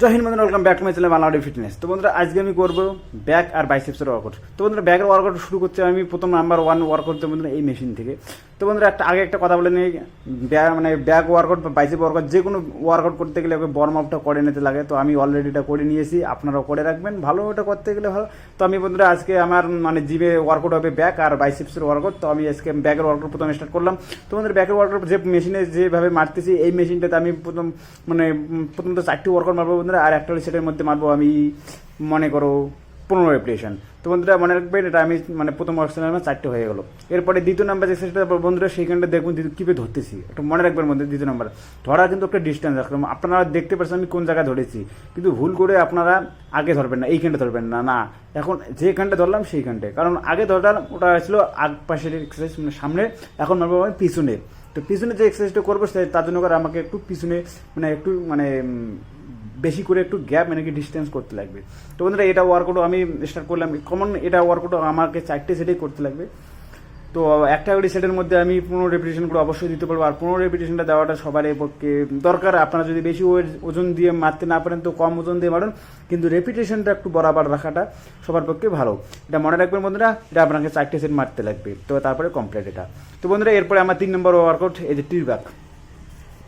জয় হিন্দ বন্ধুরা welcome back to my channel বাংলাডি fitness তো বন্ধুরা, আজকে আমি করব ব্যাক আর বাইসেপসের ওয়ার্কআউট তো বন্ধুরা ব্যাকের ওয়ার্কআউট শুরু করতে আমি প্রথম নাম্বার ওয়ান ওয়ার্ক করতে বন্ধুরা, এই মেশিন থেকে। তো বন্ধুরা, একটা আগে একটা কথা বলে নিই। ব্যাক মানে ব্যাক ওয়ার্কআউট বা বাইসেপ ওয়ার্কআউট যে কোনো ওয়ার্কআউট করতে গেলে ওকে বর্ম আপটা করে নিতে লাগে। তো আমি অলরেডি এটা করে নিয়েছি, আপনারাও করে রাখবেন। ভালো ওটা করতে গেলে ভালো। তো আমি বন্ধুরা, আজকে আমার মানে জিমে ওয়ার্কআউট হবে ব্যাক আর বাইসেপসের ওয়ার্কআউট তো আমি আজকে ব্যাকের ওয়ার্কআউট প্রথমে স্টার্ট করলাম। তো বন্ধুরা ব্যাকের ওয়ার্কআউট যে মেশিনে যেভাবে মারতেছি, এই মেশিনটাতে আমি প্রথম মানে প্রথম তো চারটি ওয়ার্কআউট মারবো বন্ধুরা। আর একটা সেটের মধ্যে মারবো আমি, মনে করো পনেরো রেপ্লিকেশন তো বন্ধুরা, মনে রাখবেন, এটা আমি মানে প্রথম ওয়ার্কশনে আমার চারটে হয়ে গেলো। এরপরে দ্বিতীয় নাম্বার যে সেটা বন্ধুরা, সেইখানটা দেখুন কীভাবে ধরতেছি। একটু মনে রাখবেন বন্ধু দ্বিতীয় নাম্বার ধরা কিন্তু একটা ডিস্টেন্স রাখলাম আপনারা দেখতে পাচ্ছেন আমি কোন জায়গায় ধরেছি। কিন্তু ভুল করে আপনারা আগে ধরবেন না, এইখানটা ধরবেন না না। এখন যেখানটা ধরলাম, সেইখানটায়। কারণ আগে ধরলাম ওটা ছিল আগ পাশের এক্সারসাইজ মানে সামনে। এখন মারবো আমি পিছনে। তো পিছনে যে এক্সারসাইজটা করব তার জন্য করে আমাকে একটু পিছনে মানে একটু মানে বেশি করে একটু গ্যাপ মানে কি ডিস্টেন্স করতে লাগবে। তো বন্ধুরা, এটা ওয়ার্কআউট আমি স্টার্ট করলাম। কমন এটা ওয়ার্কআউট আমাকে চারটে সেটেই করতে লাগবে। তো একটা করে সেটের মধ্যে আমি পনেরো রেপিটেশন করে অবশ্যই দিতে পারব। আর পনেরো রেপিটেশনটা দেওয়াটা সবার পক্ষে দরকার। আপনারা যদি বেশি ওজন দিয়ে মারতে না পারেন, তো কম ওজন দিয়ে মারুন। কিন্তু রেপিটেশনটা একটু বরাবর রাখাটা সবার পক্ষে ভালো। এটা মনে রাখবেন বন্ধুরা, এটা আপনাকে চারটে সেট মারতে লাগবে। তো তারপরে কমপ্লিট এটা। তো বন্ধুরা, এরপরে আমার তিন নম্বর ওয়ার্কআউট এই যে টির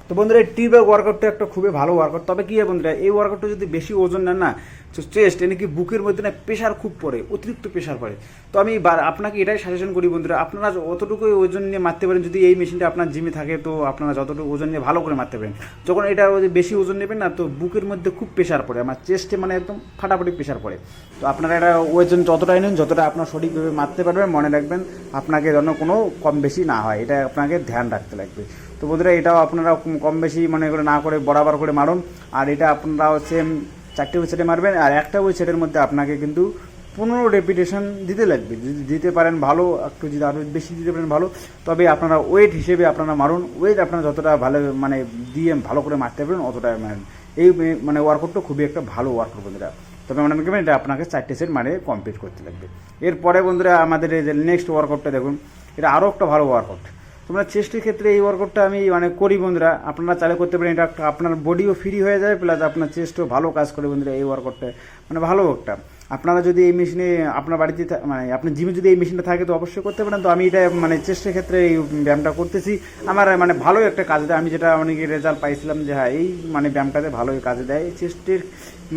তো বন্ধুরা, এই টি ব্যাগ ওয়ার্কআউটটা একটা খুবই ভালো ওয়ার্কআউট তবে কি হয় বন্ধুরা, এই ওয়ার্কআউটটা যদি বেশি ওজন নেন না, তো চেস্ট এনে কি বুকের মধ্যে না প্রেশার খুব পড়ে, অতিরিক্ত প্রেশার পড়ে। তো আমি আপনাকে এটাই সাজেশন করি বন্ধুরা, আপনারা অতটুকু ওজন নিয়ে মারতে পারেন। যদি এই মেশিনটা আপনার জিমে থাকে, তো আপনারা যতটুকু ওজন নিয়ে ভালো করে মারতে পারেন। যখন এটা বেশি ওজন নেবেন না, তো বুকের মধ্যে খুব প্রেশার পড়ে, আমার চেস্টে মানে একদম ফাটাফাটি প্রেশার পড়ে। তো আপনারা এটা ওজন যতটাই নেন, যতটা আপনার সঠিকভাবে মারতে পারবেন, মনে রাখবেন, আপনাকে যেন কোনো কম বেশি না হয়, এটা আপনাকে ধ্যান রাখতে লাগবে। তো বন্ধুরা, এটাও আপনারা কম- বেশি মনে করে না করে বরাবর করে মারুন। আর এটা আপনারা সেম চারটে উইসেটে মারবেন। আর একটা উইসেটের মধ্যে আপনাকে কিন্তু পনেরো রেপিটেশন দিতে লাগবে। যদি দিতে পারেন ভালো, একটু যদি আরও বেশি দিতে পারেন ভালো, তবে আপনারা ওয়েট হিসেবে আপনারা মারুন। ওয়েট আপনারা যতটা ভালো মানে দিয়ে ভালো করে মারতে পারেন, অতটা মারেন। এই মানে ওয়ার্কআউটটা খুবই একটা ভালো ওয়ার্কআউট বন্ধুরা। তবে মনে রাখবেন এটা আপনাকে চারটে সেট মানে কমপ্লিট করতে লাগবে। এরপরে বন্ধুরা, আমাদের নেক্সট ওয়ার্কআউটটা দেখুন। এটা আরও একটা ভালো ওয়ার্কআউট তোমরা চেস্টের ক্ষেত্রে এই ওয়ার্কআউটটা আমি মানে করি বন্ধুরা। আপনারা চালু করতে পারেন, এটা আপনার বডিও ফ্রি হয়ে যায় প্লাস আপনার চেস্টও ভালো কাজ করে বন্ধুরা এই ওয়ার্কআউটটা মানে ভালো একটা আপনারা যদি এই মেশিনে আপনার বাড়িতে মানে আপনার জিমে যদি এই মেশিনটা থাকে তো অবশ্যই করতে পারেন। তো আমি এটা মানে চেষ্টার ক্ষেত্রে এই ব্যায়ামটা করতেছি। আমার মানে ভালো একটা কাজ দেয়। আমি যেটা অনেক রেজাল্ট পাইছিলাম যে হ্যাঁ এই মানে ব্যায়ামটাতে ভালোই কাজে দেয়। চেস্টের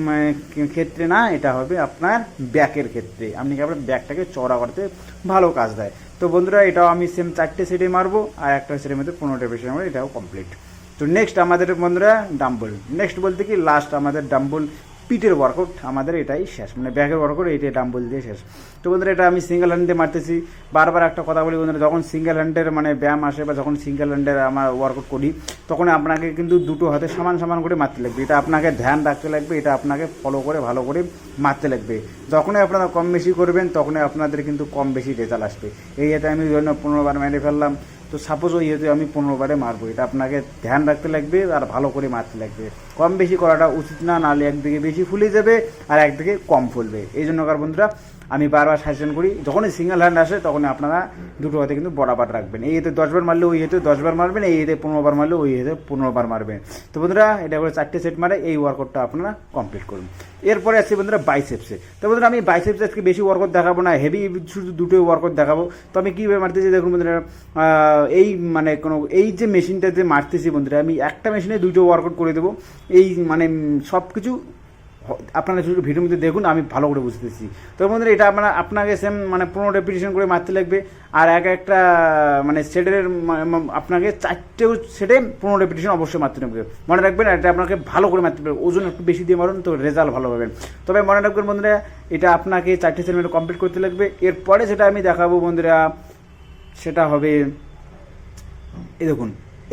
মানে ক্ষেত্রে না, এটা হবে আপনার ব্যাকের ক্ষেত্রে। আপনি কি আপনার ব্যাকটাকে চড়া করতে ভালো কাজ দেয়। তো বন্ধুরা, এটাও আমি সেম চারটে সেটে মারবো আর একটা সেটের মধ্যে পনেরোটা বেশি মারবো এটাও কমপ্লিট তো নেক্সট আমাদের বন্ধুরা ডাম্বল নেক্সট বলতে কি লাস্ট আমাদের ডাম্বল পিটের ওয়ার্কআউট আমাদের এটাই শেষ। মানে ব্যাকের ওয়ার্কআউট এইটাই ডাম্বল দিয়ে শেষ। তো বন্ধুরা, এটা আমি সিঙ্গেল হ্যান্ডে মারতেছি। বারবার একটা কথা বলি বন্ধুরা, যখন সিঙ্গেল হ্যান্ডের মানে ব্যায়াম আসে বা যখন সিঙ্গেল হ্যান্ডের আমার ওয়ার্কআউট করি, তখন আপনাকে কিন্তু দুটো হাতে সমান সমান করে মারতে লাগবে। এটা আপনাকে ধ্যান রাখতে লাগবে, এটা আপনাকে ফলো করে, ভালো করে মারতে লাগবে। যখনই আপনারা কম বেশি করবেন, তখনই আপনাদের কিন্তু কম বেশি রেজাল্ট আসবে। এই হাতে আমি ধরুন পনেরো বার মেরে ফেললাম তো সাপোজ ওই হেতু আমি পনেরো বারে মারবো, এটা আপনাকে ধ্যান রাখতে লাগবে আর ভালো করে মারতে লাগবে। কম বেশি করাটা উচিত না, নাহলে একদিকে বেশি ফুলে যাবে আর একদিকে কম ফুলবে। এই জন্য কার বন্ধুরা আমি বারবার সাজেশন করি, যখনই সিঙ্গেল হ্যান্ড আসে, তখনই আপনারা দুটো হাতে কিন্তু বরাবর রাখবেন। এই হাতে দশবার মারলে ওই হাতে দশবার মারবেন, এই হাতে পনেরো বার মারলে ওই হাতে পনেরো বার মারবেন। তো বন্ধুরা, এটা করে চারটে সেট মারে, এই ওয়ার্কআউটটা আপনারা কমপ্লিট করুন। এরপরে আছে বন্ধুরা বাইসেপসে তো বন্ধুরা, আমি বাইসেপসে আজকে বেশি ওয়ার্কআউট দেখাবো না হেভি শুধু দুটো ওয়ার্কআউট দেখাবো। তো আমি কীভাবে মারতেছি, দেখুন বন্ধুরা এই মানে কোনো, এই যে মেশিনটাতে মারতেছি বন্ধুরা, আমি একটা মেশিনে দুটো ওয়ার্কআউট করে দেবো। এই মানে সব কিছু আপনারা শুধু ভিডিওর মধ্যে দেখুন, আমি ভালো করে বুঝতেছি তো বন্ধুরা, এটা আপনার আপনাকে সেম মানে পনেরো রেপিটেশন করে মারতে লাগবে। আর এক একটা মানে সেটের আপনাকে চারটেও সেটে পনেরো রেপিটেশন অবশ্যই মারতে লাগবে মনে রাখবেন, এটা আপনাকে ভালো করে মারতে পারবে ওজন একটু বেশি দিয়ে মারুন, তো রেজাল্ট ভালো পাবেন। তবে মনে রাখবেন বন্ধুরা, এটা আপনাকে চারটে সেট কমপ্লিট করতে লাগবে। এরপরে যেটা আমি দেখাবো বন্ধুরা, সেটা হবে, এই দেখুন।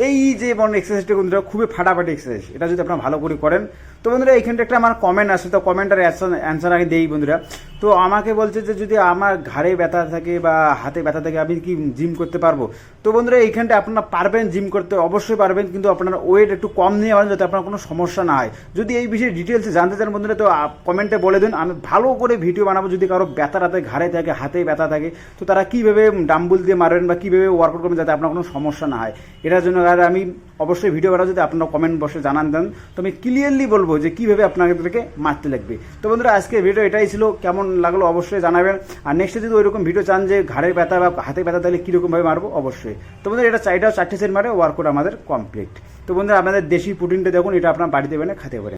এই যে বন্ধু এক্সারসাইজটা বন্ধুরা, খুবই ফাটাফাটি এক্সারসাইজ এটা যদি আপনারা ভালো করে করেন তো বন্ধুরা এইখানটা একটা আমার কমেন্ট আসে। তো কমেন্টের অ্যান্সার আগে দেই বন্ধুরা। তো আমাকে বলছে যে, যদি আমার ঘাড়ে ব্যথা থাকে বা হাতে ব্যথা থাকে, আমি কি জিম করতে পারব? তো বন্ধুরা এইখানটা আপনারা পারবেন জিম করতে, অবশ্যই পারবেন। কিন্তু আপনারা ওয়েট একটু কম নিয়ে পারেন যাতে আপনার কোনো সমস্যা না হয়। যদি এই বিষয়ে ডিটেলসে জানতে চান বন্ধুরা, তো কমেন্টে বলে দিন। আমি ভালো করে ভিডিও বানাবো। যদি কারও ব্যথা রাতে ঘাড়ে থাকে, হাতে ব্যথা থাকে, তো তারা কীভাবে ডাম্বুল দিয়ে মারবেন বা কীভাবে ওয়ার্কআউট করবেন যাতে আপনার কোনো সমস্যা না হয়? এটার জন্য আর আমি অবশ্যই ভিডিও করা যদি আপনারা কমেন্ট বসে জানান দেন। তো আমি ক্লিয়ারলি বলব যে কীভাবে আপনাদেরকে মারতে লাগবে। তো বন্ধুরা আজকে ভিডিও এটাই ছিল। কেমন লাগল অবশ্যই জানাবেন। আর নেক্সটে যদি ওইরকম ভিডিও চান যে ঘাড়ের ব্যথা বা হাতে ব্যথা, তাহলে কীরকমভাবে মারবো? অবশ্যই। তো বন্ধুরা, এটা চাইটাও চারটে সেট মারে, ওয়ার্কআউট আমাদের কমপ্লিট তো বন্ধুরা, আপনাদের দেশি প্রোটিনটা দেখুন, এটা আপনার বাড়িতে বেনে খেতে পারেন।